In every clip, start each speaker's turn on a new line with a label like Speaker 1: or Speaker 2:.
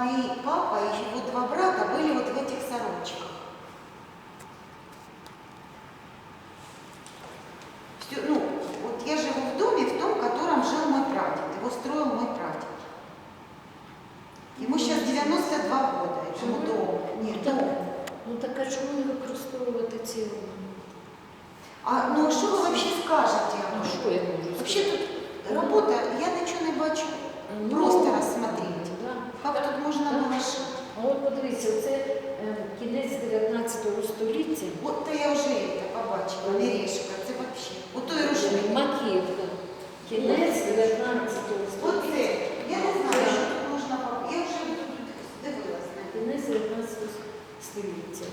Speaker 1: мои папа и его два брата были вот в этих сорочках. Всё, ну, вот я живу в доме, в том, в котором жил мой прадед. Его строил мой прадед. Ему сейчас 92 года, этому
Speaker 2: Живой?
Speaker 1: дому. Нет,
Speaker 2: Так.
Speaker 1: дому.
Speaker 2: Ну так а чому не використовувати ці орнаменти?
Speaker 1: А ну а що ви взагалі скажете?
Speaker 2: Ну що я можу
Speaker 1: Вообще
Speaker 2: сказати?
Speaker 1: тут робота, я нічого не бачу.
Speaker 2: Ну,
Speaker 1: просто розсмотреть. Як тут можна було?
Speaker 2: А от подивіться, це е, кінець 19 століття.
Speaker 1: От то я вже це побачила, Мережка, це взагалі. Ото і рушник.
Speaker 2: Макіївка. Кінець 19
Speaker 1: Оце,
Speaker 2: століття.
Speaker 1: я не знаю, що тут можна побачити. Я вже тут дивилась на це.
Speaker 2: Кінець 19 століття.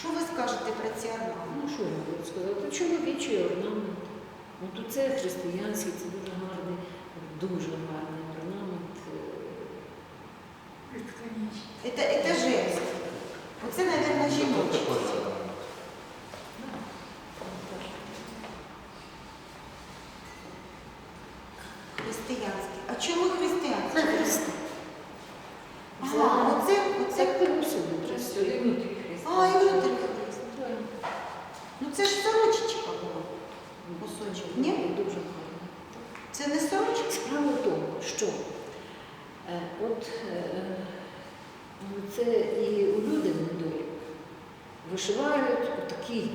Speaker 1: Що ви скажете про ці орнаменти?
Speaker 2: Ну що я можу сказати? Чоловічий орнамент. Ну то це християнський, це дуже гарний, дуже гарний орнамент. е,
Speaker 1: Це, це женське. Оце, мабуть, жіноче. Християнське. А чому
Speaker 2: Це
Speaker 1: християнське?
Speaker 2: Христа.
Speaker 1: Ага, оце,
Speaker 2: Це
Speaker 1: оце.
Speaker 2: пересуду Христа.
Speaker 1: А, і внутрі Христ. Ну це ж сорочечка була. Кусочок. Ні?
Speaker 2: Дуже гарно.
Speaker 1: Це не сорочка?
Speaker 2: Справа в тому, що е, от е, ну, це і у людей недолік. Вишивають отакі.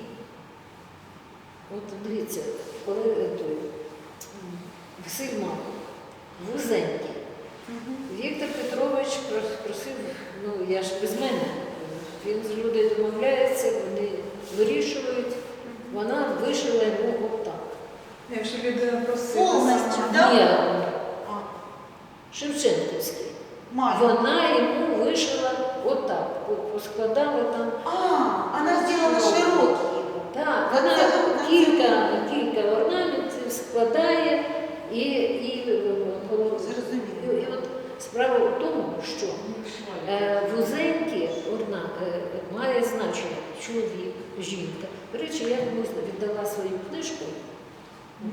Speaker 2: От дивіться, коли е, той Василь Махов, вузенький. Віктор Петрович просив, ну я ж без мене, він з людей домовляється, вони вирішують, вона вишила йому отак.
Speaker 3: Якщо людина просила
Speaker 1: Повністю.
Speaker 2: Ні, Шевченківський. Вона йому вишила отак, по- поскладала там.
Speaker 1: А, она сделала широкий.
Speaker 2: Так, вона
Speaker 1: вона-
Speaker 2: кілька, кілька орнаментів складає і, і, е,
Speaker 1: Зрозуміло.
Speaker 2: і от справа в тому, що е, вузенькі орна е, має значення чоловік, жінка. До речі, я комусь віддала свою книжку.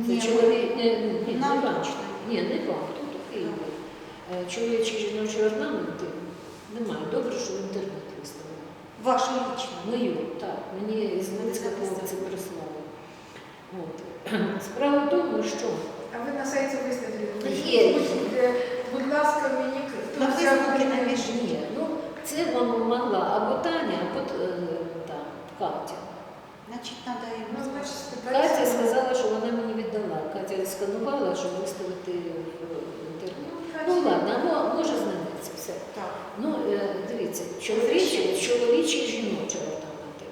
Speaker 2: Це
Speaker 1: Ні,
Speaker 2: чоловік, ні, ні, не вам. Ні, не вам, тут у Києві. Чоловічі жіночі орнаменти немає. Добре, що в інтернет виставили.
Speaker 1: Вашу лично.
Speaker 2: Мою, так, мені із Минська хлопці прислали. От. Справа в тому, що
Speaker 3: А ви на сайті виставили?
Speaker 2: Є.
Speaker 3: Будь- Будь ласка, мені
Speaker 1: На Фейсбуці напишіть.
Speaker 2: ні, ну це вам могла або Таня, або е, та, Катя.
Speaker 1: Значить, треба
Speaker 3: Ну, значить,
Speaker 1: сказати.
Speaker 2: Катя сказала, що вона мені віддала. Катя сканувала, щоб виставити в інтернет. Ну
Speaker 3: Ну,
Speaker 2: ладно, мо- може знайдеться все.
Speaker 1: Так.
Speaker 2: Ну, е, дивіться, чоловічі, чоловічі і жіночі орнаменти.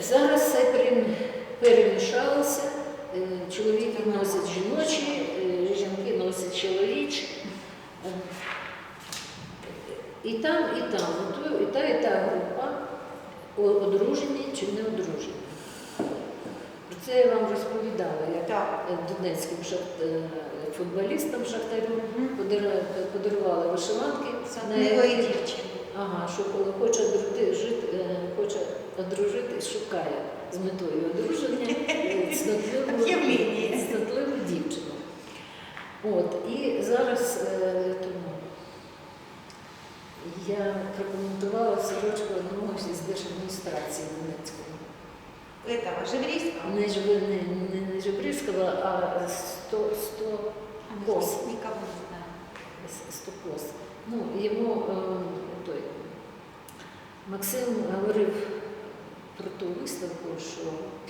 Speaker 2: Зараз все перем- перемішалося. Е, Чоловіки носять жіночі, е, Е, І там, і там, і та, і та група одружені чи не одружені. Про це я вам розповідала, як
Speaker 1: Так.
Speaker 2: е, донецьким е, футболістам шахтарю подарували, вишиванки. які-
Speaker 1: дівчини.
Speaker 2: Ага, що коли хоче жити, е, хоче одружити, шукає з метою одруження е, цнотливу дівчину. От, і зараз е, тому я прокоментувала сорочку одного із держадміністрації Донецької.
Speaker 1: Этого, Жеврійського.
Speaker 2: Не, Жив- не, не, не Жебрівського, а 100, 100 Кос.
Speaker 1: Нікого не знаю.
Speaker 2: Стопос. Ну, йому е, той, Максим говорив про ту виставку, що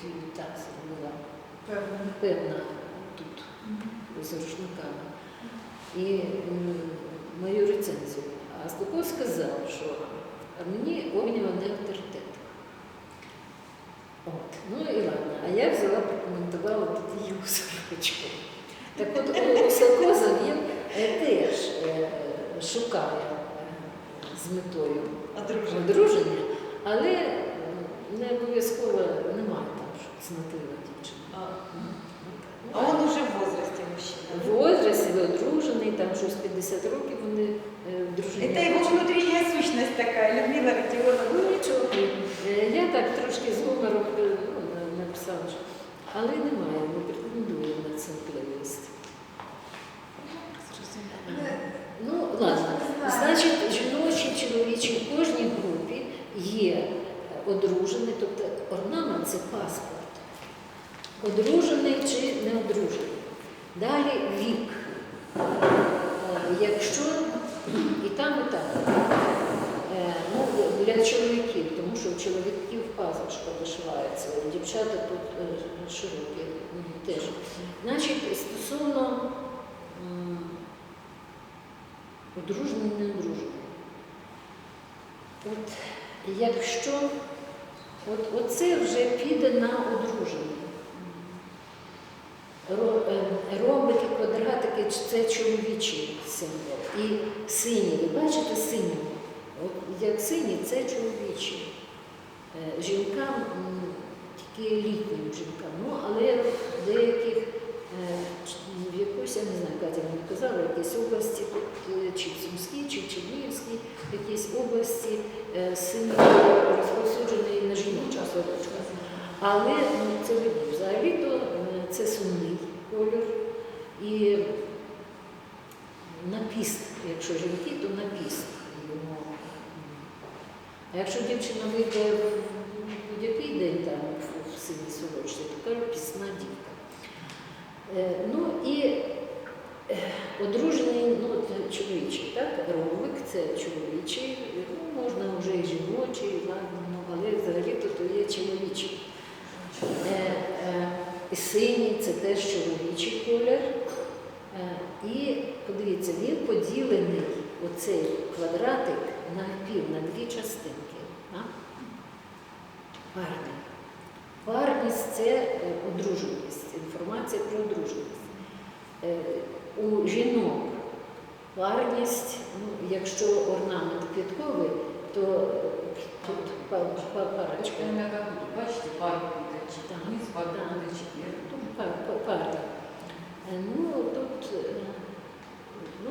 Speaker 2: клівіта була
Speaker 3: Певно.
Speaker 2: певна тут з рушниками. І мою рецензію. А Стопос сказав, що мені Огнєва не авторитет. От. Ну і ладно. А я взяла, прокоментувала тоді його сорочку. Так от у Сокоза він е, теж е, шукає е, з метою
Speaker 1: Одруження.
Speaker 2: але е, не обов'язково немає там що цнотлива там щось 50 років, вони е, дружили.
Speaker 1: Це його внутрішня сущність така, Людмила Радіонова.
Speaker 2: Ну нічого. Е, я так трошки з гумором е, ну, написала, що... але немає, ми претендуємо на цю плейлист.
Speaker 3: Ну, ладно.
Speaker 2: Значить, жіночі, чоловічі в кожній групі є одружений, тобто орнамент це паспорт. Одружений чи не одружений. Далі вік. Якщо і там, і там. Е, Ну, для чоловіків, тому що у чоловіків пазушка вишивається, у дівчата тут е, широкі теж. Значить, стосовно м, одружений, не. От якщо от, оце вже піде на одружений. Е, Ромбики, квадратики це чоловічий символ. І сині, ви бачите сині? От як сині, це чоловічі. Е, Жінкам, тільки літнім жінкам. Ну, але в деяких, е, в якоїсь, я не знаю, Катя мені казала, якісь області, чи в чи в Чернігівській, якісь області синій розповсюджений на жіночу. Але ну, це. Взагалі-то це сумний колір. І на піст, якщо жінки, то на піст йому. А якщо дівчина вийде в будь-який день там в- синій сорочці, то кажуть пісна дівка. Е, Ну і е, одружений, ну, чоловічий, так? Ромик це чоловічий, ну, можна вже і жіночий, ладно, ну, але взагалі-то то є чоловічий. І Синій це теж чоловічий колір. Е, І подивіться, він поділений, оцей квадратик, на пів, на дві частинки. А? Парність це е, одруженість, інформація про одруженість. Е, У жінок парність, ну, якщо орнамент квітковий, то тут па- па- парочка.
Speaker 4: Бачите, буде, чи
Speaker 2: па- парна. Е, Ну, тут, е, ну,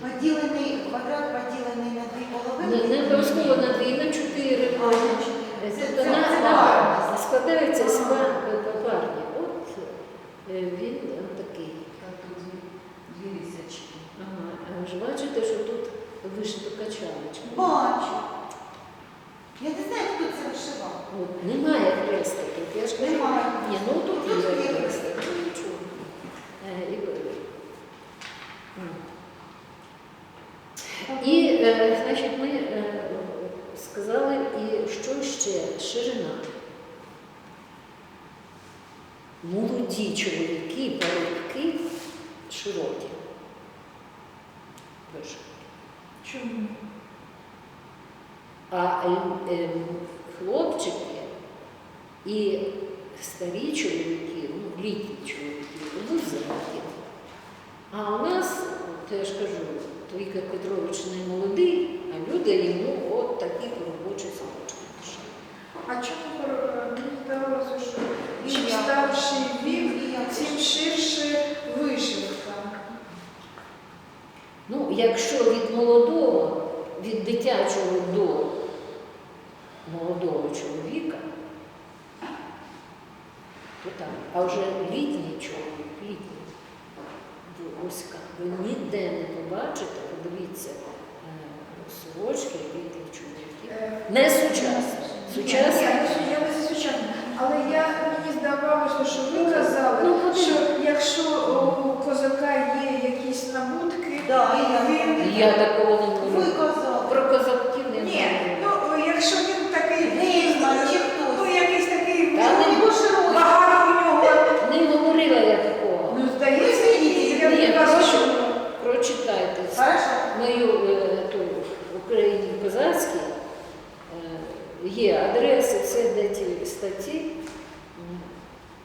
Speaker 1: Поділений, квадрат поділений на дві половини.
Speaker 2: не, обов'язково на дві, на чотири. Тобто на, складається з пар- па- парні. От е, він такий.
Speaker 4: Так, дві.
Speaker 2: Ага. А ви ж бачите, що тут вишито качалочка.
Speaker 1: Бачу. Я не знаю, хто це вишивав.
Speaker 2: От, немає хреста тут. Я ж
Speaker 1: Немає.
Speaker 2: Ні, ну тут є
Speaker 1: є
Speaker 2: хрест. Ну нічого. Е, і. І, е, значить, ми е, сказали, і що ще? Ширина. Молоді чоловіки, парубки широкі.
Speaker 3: Чому?
Speaker 2: А е, е, хлопчики і старі чоловіки, ну, літні чоловіки, вузенькі. А у нас, то я ж кажу, Віктор Петрович не молодий, а люди йому от такі робочі сорочки.
Speaker 3: А чому мені здавалося, що чим старший вік, тим ширше вишивка.
Speaker 2: Ну, якщо від молодого, від дитячого до молодого чоловіка, то так. А вже літній чоловік, літній, ось як, ви ніде не побачите, подивіться, е, сорочки літніх чоловіків.
Speaker 3: Е,
Speaker 2: Не сучасні. Сучасні.
Speaker 3: Я, не- сучасні. Але я, мені здавалося, що ви казали,
Speaker 2: Ну,
Speaker 3: що якщо у козака є якісь набутки,
Speaker 1: Да, і
Speaker 3: він...
Speaker 2: Я такого не
Speaker 1: Ви
Speaker 2: говорю.
Speaker 1: казали.
Speaker 2: Про козаків не
Speaker 3: Ні,
Speaker 2: говорю.
Speaker 3: ну якщо він такий,
Speaker 1: Гейзман чи
Speaker 3: ну
Speaker 1: хтось.
Speaker 3: якийсь такий,
Speaker 2: Та
Speaker 3: ну,
Speaker 2: не
Speaker 1: Його широкі.
Speaker 3: багато у нього,
Speaker 2: Не говорила я такого.
Speaker 3: ну здається,
Speaker 1: Ні,
Speaker 3: я
Speaker 2: Ні,
Speaker 3: не кажу,
Speaker 2: коротше,
Speaker 3: що
Speaker 2: прочитайте
Speaker 1: Хорошо?
Speaker 2: мою е, ту в Україні козацькій. е, Є адреси, це де ті статті.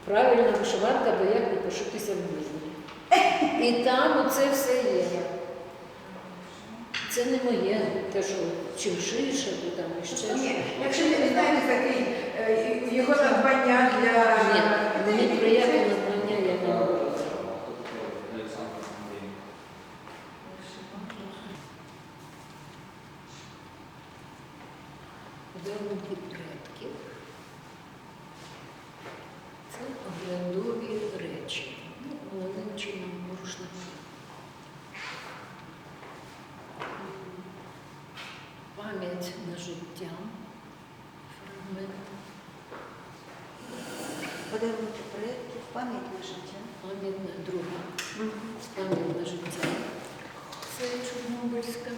Speaker 2: Правильна вишиванка, бо як не пошитися в мізні. І там оце все є. Це не моє, те, що чим ширше, то там іще.
Speaker 3: Ні, якщо не знаєте такий е, його надбання для
Speaker 2: Ні, мені про Пам'ять на життя. Фрагмент.
Speaker 1: Подарунки предків. Пам'ятне життя.
Speaker 2: Пам'ятна друга. Пам'ятне життя. Це Чорнобильська.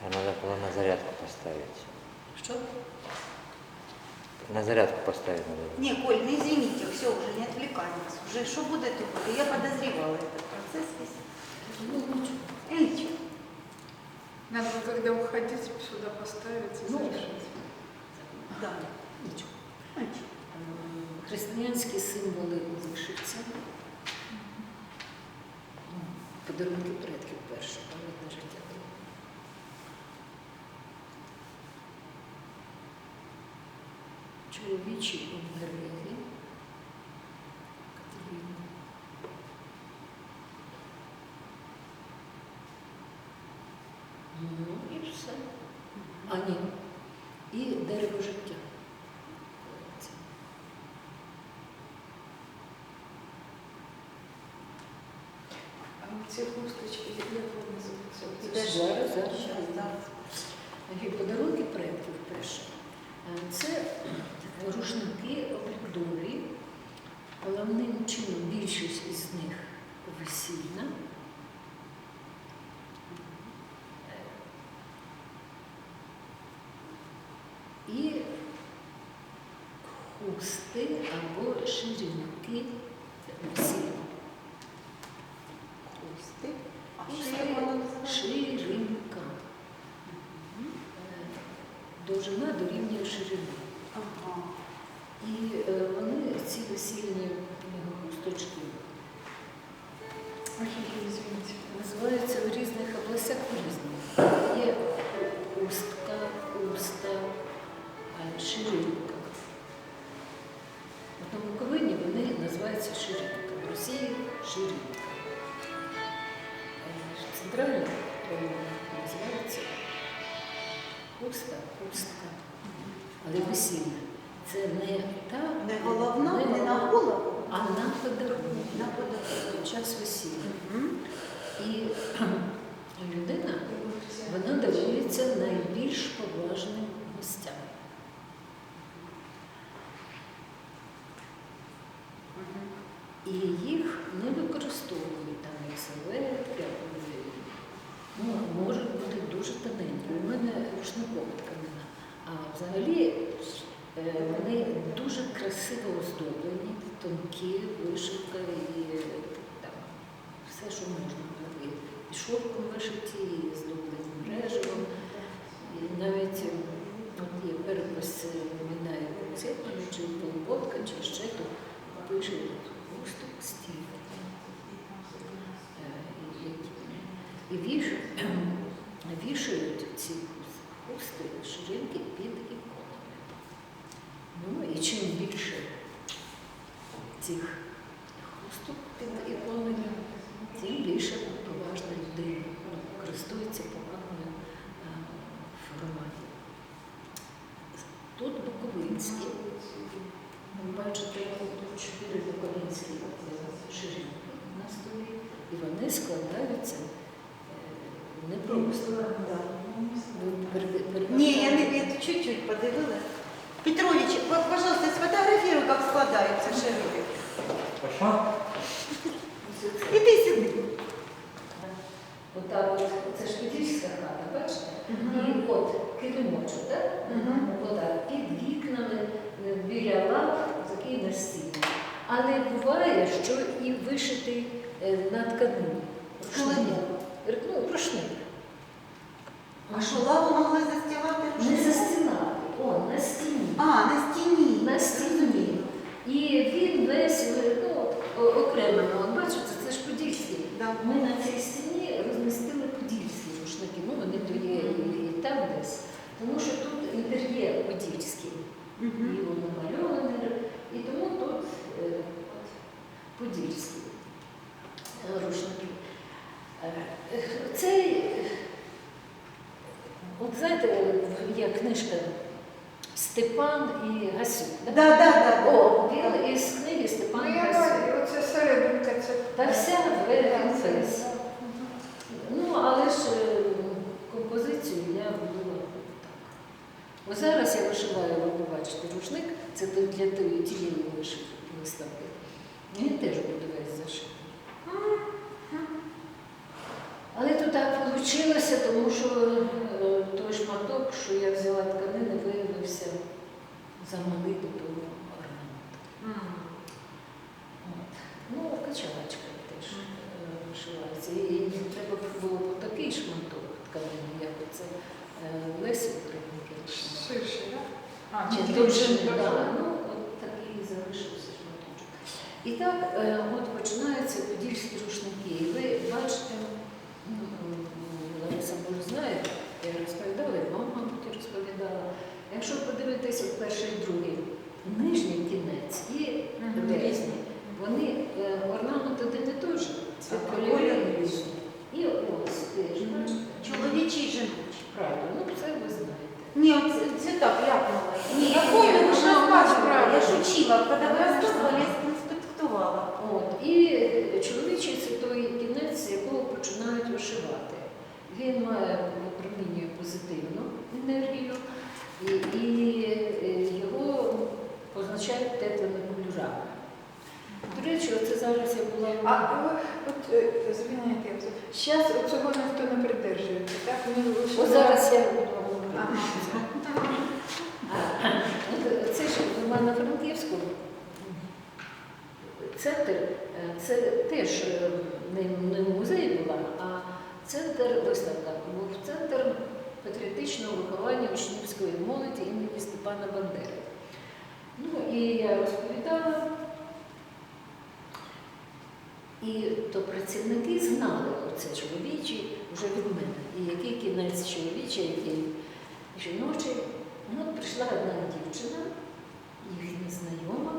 Speaker 5: Там надо было на зарядку поставить.
Speaker 2: Що?
Speaker 5: На зарядку поставить надо.
Speaker 1: Не, Коль, не извините, все, уже не отвлекай нас. Уже что будет, то будет. Я подозревала этот процесс весь.
Speaker 2: Ну.
Speaker 3: Надо когда уходить, сюда поставить и
Speaker 2: Ну,
Speaker 3: завершить.
Speaker 1: Да.
Speaker 2: Нічого. Е, Християнські символи вишивця. Подарунки предків перше, пам'ятне життя. Чоловічі обереги. Катерина. Ну і все. А ні. І дерево життя. Це.
Speaker 3: А хусточки, як вони? Оце
Speaker 2: Зараз, зараз.
Speaker 1: зараз, зараз.
Speaker 2: Подарунки предків перше. Це рушники облікдові. Головним чином більшість із них весільна. І хусти або ширинки весільні. Є хустка, уста, ширинка. На Буковині вони називаються ширинка. В Росії ширинка. Е, Центральна називається хуста, хустка. Але весільна. Це не та
Speaker 1: Не головна, не на голову,
Speaker 2: а на подарунок.
Speaker 1: на подарунок.
Speaker 2: Під час весілля.
Speaker 1: Мгм.
Speaker 2: І людина вона дарується найбільш поважним гостям. І їх не використовують там як серветки, ну, можуть бути дуже тоненькі. У мене рушникова тканина. А взагалі е, вони дуже красиво оздоблені, тонкі, вишивка і е, там все, що можна. І, шовком вишиті, і здоблені мережевом. І навіть е, от є перепис е, Мінає Цепану, чи Полботка, чи ще то пише густо стіль. Е, і- віш, вішають ці хус- хусти, ширинки під іконами. Ну і чим більше цих хусток під іконами, тим більше поважна людина ну, користується повагою е, в громаді. Тут Буковинські. Ви бачите, тут чотири буковинські е, ширинки на столі, і вони складаються е, не просто. Ви перед- перед-
Speaker 1: Не, я не я чуть-чуть подивилась. Петрович, по- пожалуйста, сфотографируй, как складаются шарики. Іди сюди.
Speaker 2: Отак от, це ж подільська хата, бачите? І от килимочок, так? Отак, під вікнами, е, біля лав, такий настільний. Але буває, що і вишитий е, на тканині. Рушник. Ну, рушник.
Speaker 1: А що, лаву могли застілати?
Speaker 2: Не застінати, о, на стіні.
Speaker 1: А, на стіні.
Speaker 2: На стіні. І він весь е, ну, окремо, бачите, це ж подільський. Ми на цій стіні розмістили подільські рушники. Ну, вони то є і, і там десь. Тому що тут інтер'єр подільський. І
Speaker 1: Мгм.
Speaker 2: воно намальоване, і тому тут е, подільські е, рушники. Е, Цей, е, от знаєте, є книжка Степан і Гасюк.
Speaker 1: Да, да, да, да.
Speaker 2: О, він із книги Степан
Speaker 3: Ну, я
Speaker 2: Гасюк.
Speaker 3: оце серединка.
Speaker 2: Та вся в весь. Ну, але ж композицію я робила так. Ось зараз я вишиваю вибиваю Це для тієї виставки. Він теж буде весь зашитий. Але то так вийшло, тому що е, той шматок, що я взяла тканини, виявився замалий до того орнаменту. От. Ну, качалочка теж е, вишивається. І їм треба було б такий шматок тканини, як оце е, Лесі Українки.
Speaker 3: Ширше, так? А,
Speaker 2: Чи
Speaker 3: ну,
Speaker 2: довжини,
Speaker 3: так.
Speaker 2: ну, от такий залишився шматочок. І так, е, от починаються подільські рушники. І ви бачите, ну, м, Лариса може знає, я розповідала, і вам, мабуть, розповідала. Якщо подивитися от перший і другий, нижній кінець і
Speaker 3: Мгм.
Speaker 2: верхній, вони е, орнамент один і той же, це
Speaker 1: Так,
Speaker 2: кольори
Speaker 1: кольори
Speaker 2: різні. І ось теж, бачите?
Speaker 1: Чоловічий і жіночий.
Speaker 2: Правильно, ну це ви знаєте.
Speaker 1: Ні, це, це так, ляпнула. Ні, я
Speaker 3: Ні,
Speaker 1: помню, ви ж
Speaker 3: вона
Speaker 1: розказували,
Speaker 3: знає.
Speaker 1: я сконспектувала.
Speaker 2: От. І е, чоловічий це той кінець, з якого починають вишивати. Він має випромінює позитивну енергію, і, і е, його позначають теплими кольорами. До речі, оце зараз я була.
Speaker 3: А от, е, звільняйте, зараз цього ніхто не придержується, так? Вишивають.
Speaker 2: зараз я буду вам говорити.
Speaker 3: Ага.
Speaker 2: От Це ж у мене на Франківську. Центр е, це теж е, не, музей була, а центр виставка. Був центр патріотичного виховання учнівської молоді імені Степана Бандери. Ну і я розповідала. І то працівники знали оце чоловічий вже від мене. І який кінець чоловічий, який жіночий. Ну, от прийшла одна дівчина, їхня знайома,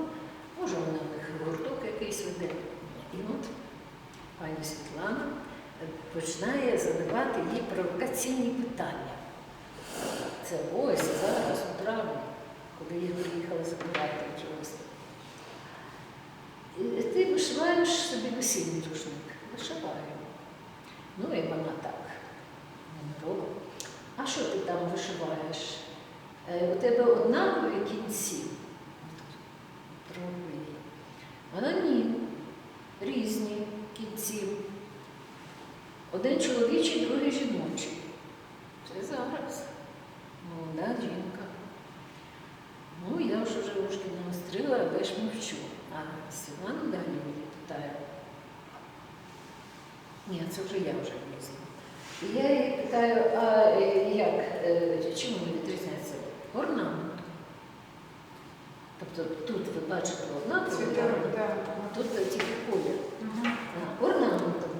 Speaker 2: може вона в них гурток якийсь веде. І от пані Світлана е, починає задавати їй провокаційні питання. Це ось зараз у травні, коли я приїхала забирати чогось. І Ти вишиваєш собі весільний рушник. Вишиваю. Ну і вона так. А що ти там вишиваєш? Е, У тебе однакові кінці? Ні. Різні кінці. Один чоловічий, другий жіночий. Це зараз. Молода жінка. Ну, я ж уже ушки навострила, але ж мовчу. А Світлану далі мені питає. Ні, це вже я вже влізла. І я її питаю, а е, як, е, чим вони відрізняються? Орнаментом. Тобто тут ви бачите однаковий
Speaker 3: Цвіте,
Speaker 2: орнамент, тут тільки колір. А, Орнаментом.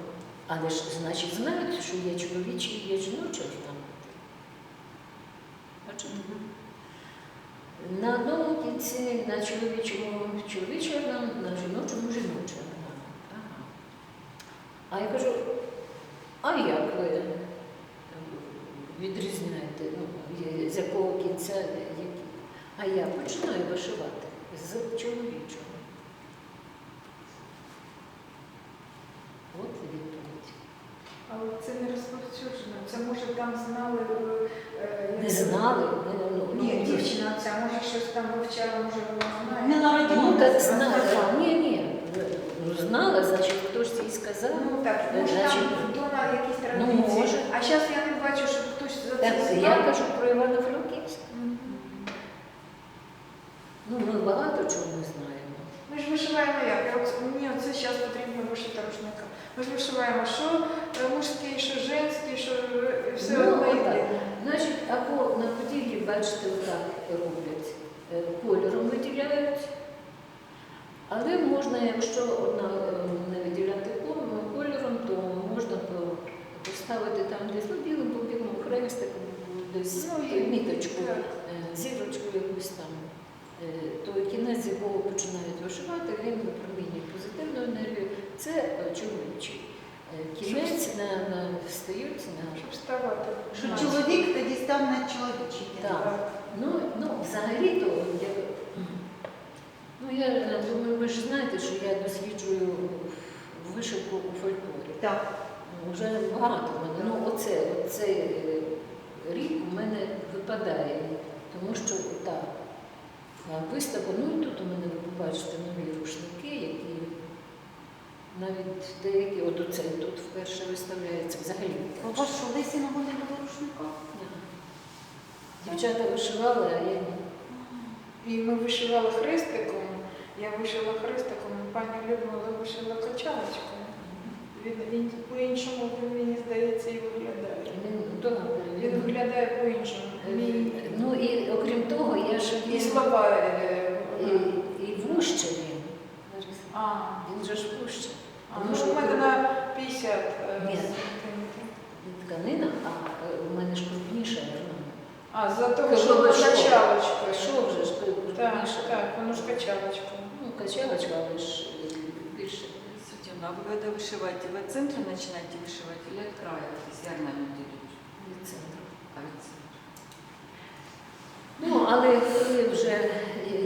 Speaker 2: Але ж, значить, знають, що є чоловічий і є жіночий орнамент. Бачите? На одному кінці на чоловічому чоловічий орнамент, на жіночому жіночий орнамент. Ага. А я кажу, а як ви відрізняєте, ну, з якого кінця? А я починаю вишивати з чоловічого. От відповідь.
Speaker 3: Але це не розповсюджено. Це може там знали. е,
Speaker 2: Не знали, ну, ну,
Speaker 3: Ні,
Speaker 2: ну,
Speaker 3: дівчина ця, може щось там вивчала, може вона знає.
Speaker 1: Не.
Speaker 2: Ну, так.
Speaker 1: Сказала.
Speaker 2: Ні, ні. Ну, знала, значить, хтось їй сказав.
Speaker 3: Ну так, може
Speaker 2: значить,
Speaker 3: там вдома якісь
Speaker 2: ну,
Speaker 3: традиції.
Speaker 2: може.
Speaker 3: А зараз я не бачу, щоб хтось за це
Speaker 2: Так,
Speaker 3: знав.
Speaker 2: я кажу про Івано-Франківськ.
Speaker 3: Мгм.
Speaker 2: Ну, ми багато чого не знаємо.
Speaker 3: Ми ж вишиваємо як? Я от- Мені оце зараз потрібно вишити рушника. Ми ж вишиваємо, що е, мужський, що женський, що е, все
Speaker 2: Ну,
Speaker 3: одно йде.
Speaker 2: Значить, або на поділі, бачите, отак роблять, е, кольором виділяють. Але можна, якщо одна не виділяти кольором, то можна поставити там десь ну, білим по білому хрестиком, десь
Speaker 3: Ну,
Speaker 2: міточку,
Speaker 3: так.
Speaker 2: зірочку якусь там. Е, То кінець, якого починають вишивати, він випромінює позитивну енергію. Це е, чоловічий. Е, Кінець на, на встають на
Speaker 3: Щоб вставати.
Speaker 1: Що
Speaker 3: На.
Speaker 1: чоловік тоді став на чоловічий.
Speaker 2: Так. Ну, ну взагалі-то я, ну, я думаю, ви ж знаєте, що я досліджую вишивку у фольклорі.
Speaker 1: Так.
Speaker 2: Вже багато в мене. Ну, оце, оцей рік у мене випадає, тому що та А виставка, ну і тут у мене ви побачите нові рушники, які навіть деякі, от оцей тут вперше виставляється взагалі.
Speaker 1: У вас що, лисіного не було рушника?
Speaker 2: Ні. Дівчата вишивали, а я ні.
Speaker 3: І ми вишивали хрестиком. Я вишила хрестиком, пані Людмила вишила качалочкою. Він, він по-іншому, мені здається, і виглядає.
Speaker 2: Він
Speaker 3: Він виглядає по-іншому. Мій-
Speaker 2: Ну і окрім того, я ж
Speaker 3: І
Speaker 2: він
Speaker 3: слова. е,
Speaker 2: і, і вужче він.
Speaker 3: А,
Speaker 2: Він же ж вужче.
Speaker 3: а, ну,
Speaker 2: що
Speaker 3: у мене на 50 е,
Speaker 2: Ні. Тканина, а е, у мене ж крупніше верно.
Speaker 3: А, за того, що воно
Speaker 2: що?
Speaker 3: качалочкою.
Speaker 2: Що вже ж
Speaker 3: Так, так, воно ж качалочкою.
Speaker 2: Ну, качалочка, але ж е
Speaker 4: нужно. А вы когда вышиваете, вы от центра начинаете вышивать или от края? Если орнамент идет?
Speaker 2: Від центра.
Speaker 4: А від центра.
Speaker 2: Ну, але коли вже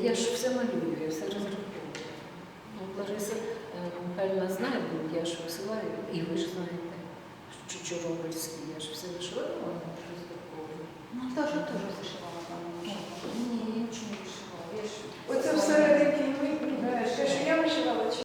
Speaker 2: я ж все малюю, я все розраховую. Ну, Лариса е, Михайлівна знає, бо я ж висилаю, И ви ж знаєте, що Чорнобильський, я ж все вишиваю, а вона ж розраховую.
Speaker 1: Ну, тоже теж зашивала там. Ні, я нічого не вишивала. Я ж- Оце все